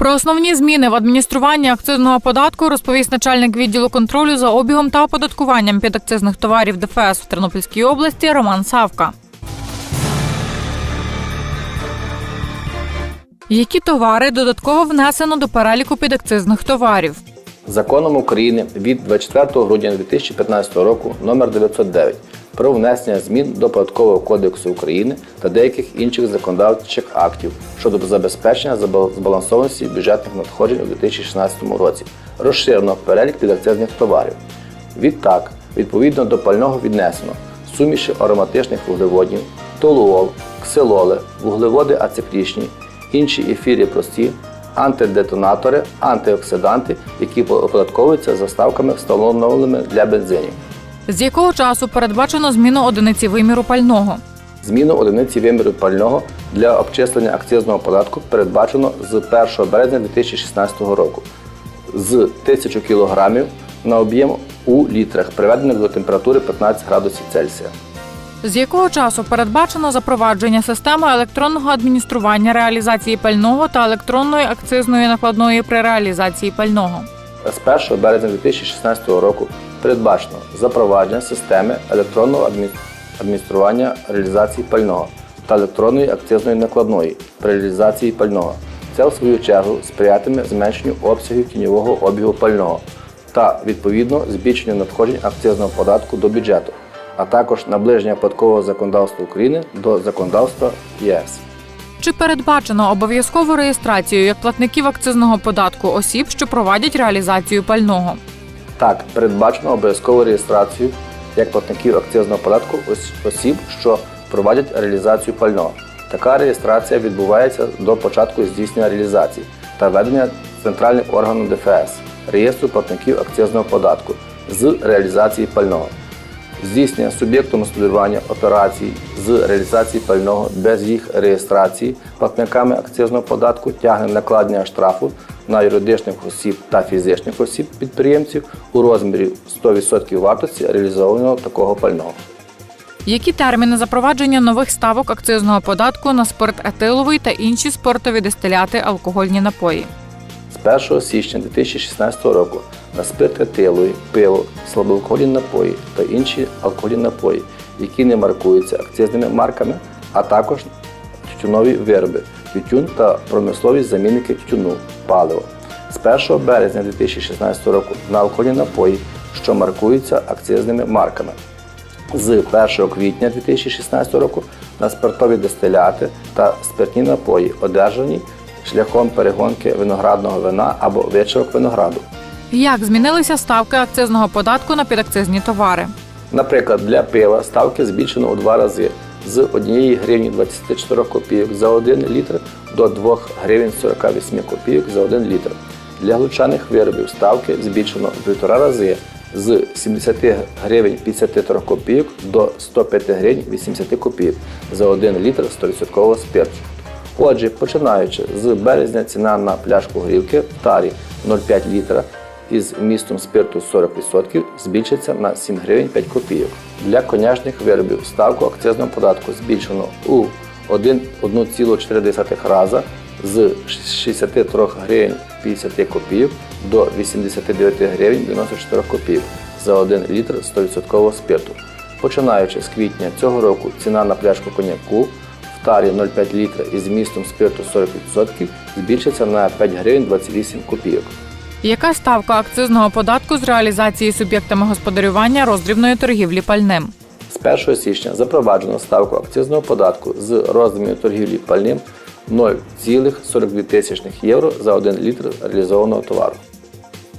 Про основні зміни в адмініструванні акцизного податку розповість начальник відділу контролю за обігом та оподаткуванням підакцизних товарів ДФС в Тернопільській області Роман Савка. Які товари додатково внесено до переліку підакцизних товарів? Законом України від 24 грудня 2015 року номер 909 про внесення змін до Податкового кодексу України та деяких інших законодавчих актів щодо забезпечення збалансованості бюджетних надходжень у 2016 році. Розширено перелік підакцизних товарів. Відтак, відповідно до пального віднесено суміші ароматичних вуглеводів, толуол, ксилоли, вуглеводи ациклічні, інші ефірі прості, антидетонатори, антиоксиданти, які оподатковуються за ставками, встановленими для бензинів. З якого часу передбачено зміну одиниці виміру пального? Зміну одиниці виміру пального для обчислення акцизного податку передбачено з 1 березня 2016 року з 1000 кг на об'єм у літрах, приведених до температури 15 градусів Цельсія. З якого часу передбачено запровадження системи електронного адміністрування реалізації пального та електронної акцизної накладної при реалізації пального? З 1 березня 2016 року передбачено запровадження системи електронного адмі- адміністрування реалізації пального та електронної акцизної накладної при реалізації пального. Це, в свою чергу, сприятиме зменшенню обсягів тіньового обігу пального та, відповідно, збільшенню надходжень акцизного податку до бюджету, а також наближення податкового законодавства України до законодавства ЄС. Чи передбачено обов'язкову реєстрацію як платників акцизного податку осіб, що проводять реалізацію пального? Так, передбачено обов'язкову реєстрацію як платників акцизного податку осіб, що проводять реалізацію пального. Така реєстрація відбувається до початку здійснення реалізації та ведення центральним органом ДФС реєстру платників акцизного податку з реалізації пального. Здійснення суб'єктом господарювання операцій з реалізації пального без їх реєстрації платниками акцизного податку тягне накладення штрафу на юридичних осіб та фізичних осіб підприємців у розмірі 100% вартості реалізованого такого пального. Які терміни запровадження нових ставок акцизного податку на спирт етиловий та інші спиртові дистиляти алкогольні напої? З 1 січня 2016 року на спирт етиловий, пиво, слабоалкогольні напої та інші алкогольні напої, які не маркуються акцизними марками, а також тютюнові вироби, тютюн та промислові замінники тютюну, паливо. З 1 березня 2016 року на алкогольні напої, що маркуються акцизними марками. З 1 квітня 2016 року на спиртові дистиляти та спиртні напої, одержані шляхом перегонки виноградного вина або вичавок винограду. Як змінилися ставки акцизного податку на підакцизні товари? Наприклад, для пива ставки збільшено у два рази з 1 гривні 24 копійок за 1 літр до 2 гривень 48 копійок за 1 літр. Для глучаних виробів ставки збільшено в півтора рази з 70 гривень 53 копійок до 105 гривень 80 копійок за 1 літр 100% спирту. Отже, починаючи з березня ціна на пляшку горілки в тарі 0,5 літра із вмістом спирту 40% збільшиться на 7 гривень 5 копійок. Для конячних виробів ставку акцизного податку збільшено у 1,4 рази з 63 гривень 50 копійок до 89 гривень 94 копійок за 1 літр 100% спирту. Починаючи з квітня цього року ціна на пляшку коньяку в тарі 0,5 літра із вмістом спирту 40% збільшиться на 5 гривень 28 копійок. Яка ставка акцизного податку з реалізації суб'єктами господарювання роздрібної торгівлі пальним? З 1 січня запроваджено ставку акцизного податку з розміру торгівлі пальним 0,42 євро за 1 літр реалізованого товару.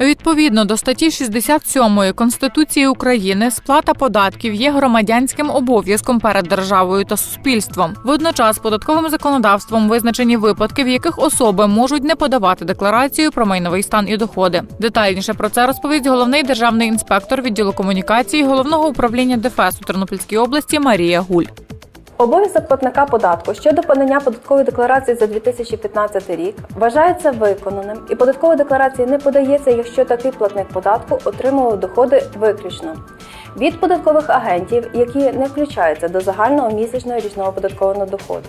Відповідно до статті 67 Конституції України сплата податків є громадянським обов'язком перед державою та суспільством. Водночас податковим законодавством визначені випадки, в яких особи можуть не подавати декларацію про майновий стан і доходи. Детальніше про це розповість головний державний інспектор відділу комунікації головного управління ДФС у Тернопільській області Марія Гуль. Обов'язок платника податку щодо подання податкової декларації за 2015 рік вважається виконаним, і податкова декларація не подається, якщо такий платник податку отримував доходи виключно від податкових агентів, які не включаються до загального місячного річного податкового доходу.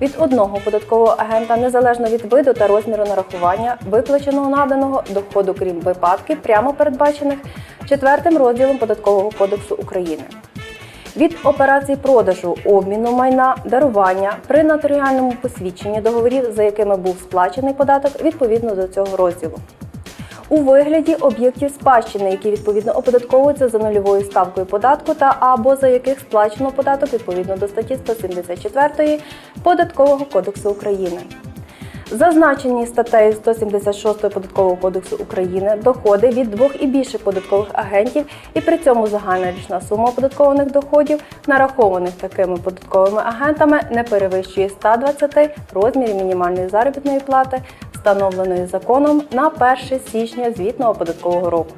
Від одного податкового агента незалежно від виду та розміру нарахування виплаченого наданого доходу, крім випадків, прямо передбачених четвертим розділом податкового кодексу України від операцій продажу, обміну майна, дарування при нотаріальному посвідченні договорів, за якими був сплачений податок відповідно до цього розділу. У вигляді об'єктів спадщини, які відповідно оподатковуються за нульовою ставкою податку та або за яких сплачено податок відповідно до статті 174 Податкового кодексу України. Зазначені статтею 176 Податкового кодексу України доходи від двох і більше податкових агентів, і при цьому загальна річна сума оподаткованих доходів, нарахованих такими податковими агентами, не перевищує 120 розмірів мінімальної заробітної плати, встановленої законом на 1 січня звітного податкового року.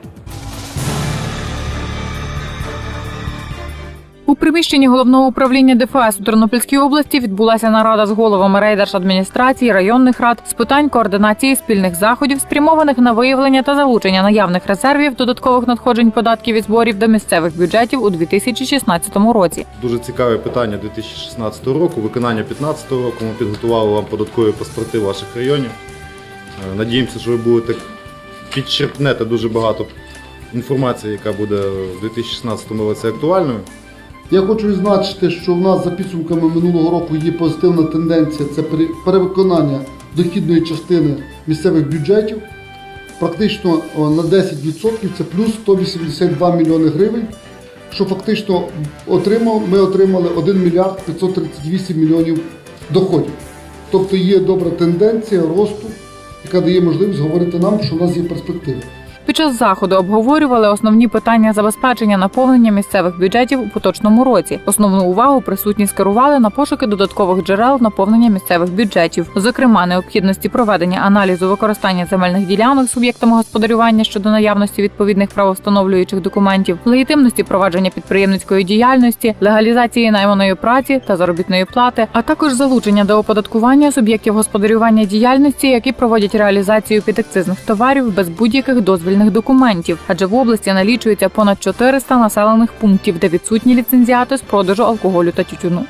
Приміщенні головного управління ДФС у Тернопільській області відбулася нарада з головами райдержадміністрації, районних рад з питань координації спільних заходів, спрямованих на виявлення та залучення наявних резервів додаткових надходжень податків і зборів до місцевих бюджетів у 2016 році. Дуже цікаве питання 2016 року, виконання 2015 року. Ми підготували вам податкові паспорти ваших районів. Е, Надіємося, що ви будете підчерпнете дуже багато інформації, яка буде в 2016 році актуальною. Я хочу відзначити, що в нас за підсумками минулого року є позитивна тенденція це перевиконання дохідної частини місцевих бюджетів. Практично на 10% це плюс 182 мільйони гривень. Що фактично отримав, ми отримали 1 мільярд 538 мільйонів доходів. Тобто є добра тенденція росту, яка дає можливість говорити нам, що в нас є перспективи. Під час заходу обговорювали основні питання забезпечення наповнення місцевих бюджетів у поточному році. Основну увагу присутні скерували на пошуки додаткових джерел наповнення місцевих бюджетів, зокрема необхідності проведення аналізу використання земельних ділянок суб'єктами господарювання щодо наявності відповідних правовстановлюючих документів, легітимності провадження підприємницької діяльності, легалізації найманої праці та заробітної плати, а також залучення до оподаткування суб'єктів господарювання діяльності, які проводять реалізацію підакцизних товарів без будь-яких дозвільних документів, адже в області налічується понад 400 населених пунктів, де відсутні ліцензіати з продажу алкоголю та тютюну.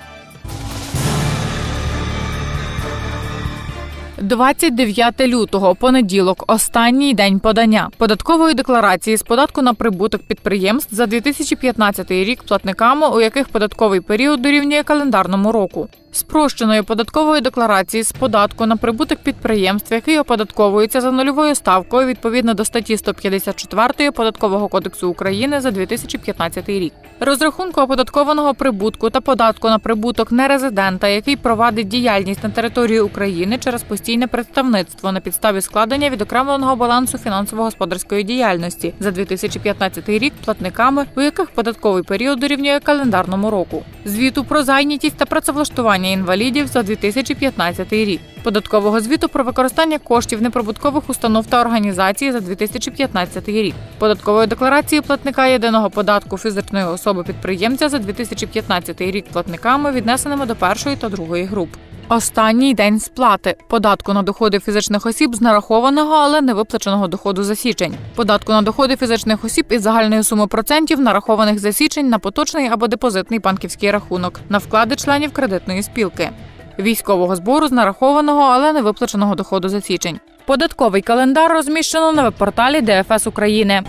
29 лютого, понеділок, останній день подання податкової декларації з податку на прибуток підприємств за 2015 рік платниками, у яких податковий період дорівнює календарному року. Спрощеної податкової декларації з податку на прибуток підприємств, який оподатковується за нульовою ставкою відповідно до статті 154 податкового кодексу України за 2015 рік. Розрахунку оподаткованого прибутку та податку на прибуток нерезидента, який провадить діяльність на території України через постійне представництво на підставі складення відокремленого балансу фінансово-господарської діяльності за 2015 рік платниками, у яких податковий період дорівнює календарному року. Звіту про зайнятість та працевлаштування інвалідів за 2015 рік. Податкового звіту про використання коштів неприбуткових установ та організацій за 2015 рік. Податкової декларації платника єдиного податку фізичної особи підприємця за 2015 рік платниками, віднесеними до першої та другої груп. Останній день сплати податку на доходи фізичних осіб з нарахованого, але не виплаченого доходу за січень, податку на доходи фізичних осіб із загальної суми процентів, нарахованих за січень на поточний або депозитний банківський рахунок, на вклади членів кредитної спілки, військового збору з нарахованого, але не виплаченого доходу за січень. Податковий календар розміщено на веб-порталі ДФС України.